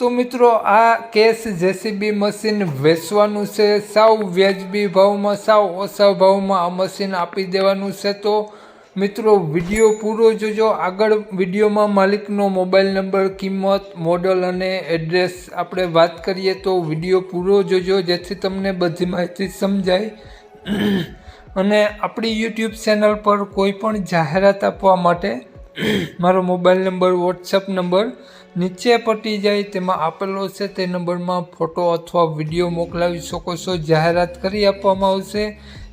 તો મિત્રો, આ કેસ જેસીબી મશીન વેચવાનું છે. સાવ વ્યાજબી ભાવમાં, સાવ ઓછા ભાવમાં આ મશીન આપી દેવાનું છે તો મિત્રો, વીડિયો પૂરો જોજો. આગળ વિડીયોમાં માલિકનો મોબાઈલ નંબર, કિંમત, મોડલ અને એડ્રેસ આપણે વાત કરીએ તો વીડિયો પૂરો જોજો, જેથી તમને બધી માહિતી સમજાય. અને આપણી યુટ્યુબ ચેનલ પર કોઈ પણ જાહેરાત આપવા માટે મારો મોબાઈલ નંબર વોટ્સઅપ નંબર નીચે પટી જાય તેમાં આપેલો છે તે નંબરમાં ફોટો અથવા વીડિયો મોકલાવી શકો છો. જાહેરાત કરી આપવામાં આવશે.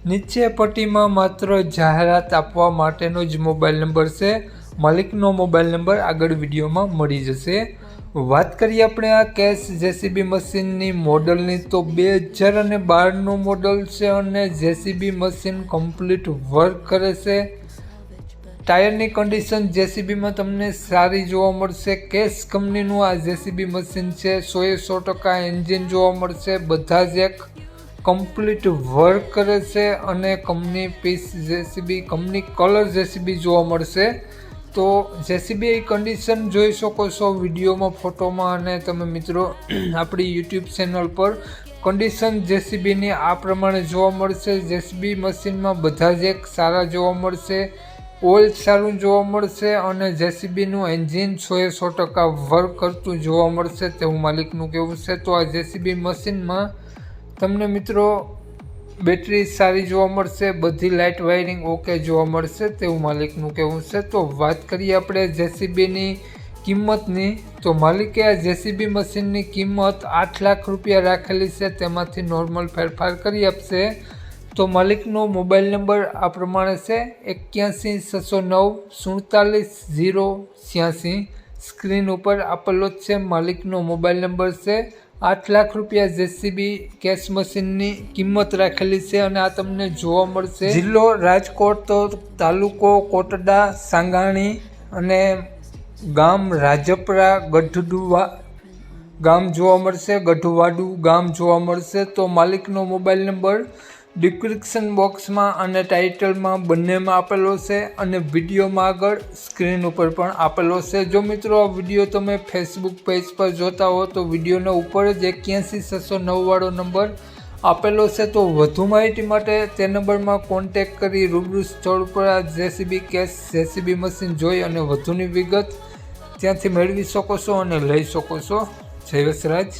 નીચે પટ્ટીમાં માત્ર જાહેરાત આપવા માટેનો જ મોબાઈલ નંબર છે. માલિકનો મોબાઈલ નંબર આગળ વિડીયોમાં મળી જશે. વાત કરીએ આપણે આ કેશ જેસીબી મશીનની મોડલની. તો બે હજાર અને બારનું મોડલ છે અને જેસીબી મશીન કમ્પ્લીટ વર્ક કરે છે. ટાયરની કન્ડિશન જેસીબીમાં તમને સારી જોવા મળશે. કેસ કંપનીનું આ જેસીબી મશીન છે. સોએ સો ટકા એન્જિન જોવા મળશે. બધા જ એક કમ્પ્લીટ વર્ક કરે છે અને company piece JCB, company colour JCB જોવા મળશે. તો જેસીબી કન્ડિશન જોઈ શકો છો વિડીયોમાં, ફોટોમાં અને તમે મિત્રો આપણી યુટ્યુબ ચેનલ પર. કન્ડિશન જેસીબીની આ પ્રમાણે જોવા મળશે. જેસીબી મશીનમાં બધા જ એક સારા જોવા મળશે. ઓઇલ સારું જોવા મળશે અને જેસીબીનું એન્જિન સો એ સો ટકા વર્ક કરતું જોવા મળશે તેવું માલિકનું કહેવું છે. તો આ જેસીબી મશીનમાં તમને મિત્રો બેટરી સારી જોવા મળશે, બધી લાઇટ વાયરિંગ ઓકે જોવા મળશે તેવું માલિકનું કહેવું છે. તો વાત કરીએ આપણે જેસીબીની કિંમતની. તો માલિકે આ જેસીબી મશીનની કિંમત આઠ લાખ રૂપિયા રાખેલી છે, તેમાંથી નોર્મલ ફેરફાર કરી આપશે. તો માલિકનો મોબાઈલ નંબર આ પ્રમાણે છે, એક્યાસી છસો નવ, સુડતાલીસ, ઝીરો, છ્યાસી. સ્ક્રીન ઉપર આપેલો જ છે, માલિકનો મોબાઈલ નંબર છે, આઠ લાખ રૂપિયા જેસીબી કેશ મશીનની કિંમત રાખેલી છે અને આ તમને જોવા મળશે. જિલ્લો રાજકોટ તો તાલુકો કોટડા, સાંગાણી અને ગામ રાજપરા, ગઢડુવા ગામ જોવા મળશે, ગઢવાડુ ગામ જોવા મળશે. તો માલિકનો મોબાઈલ નંબર ડિસ્ક્રિપ્શન બોક્સમાં અને ટાઇટલમાં બંનેમાં આપેલો છે અને વિડીયોમાં આગળ સ્ક્રીન ઉપર પણ આપેલો છે. જો મિત્રો આ વીડિયો તમે ફેસબુક પેજ પર જોતા હો તો વિડીયોના ઉપર જ એક્યાસી છસો નવવાળો નંબર આપેલો છે. તો વધુ માહિતી માટે તે નંબરમાં કોન્ટેક કરી રૂબરૂ સ્થળ પર આ જેસીબી કેસ જેસીબી મશીન જોઈ અને વધુની વિગત ત્યાંથી મેળવી શકો છો અને લઈ શકો છો. જય વસરાજ.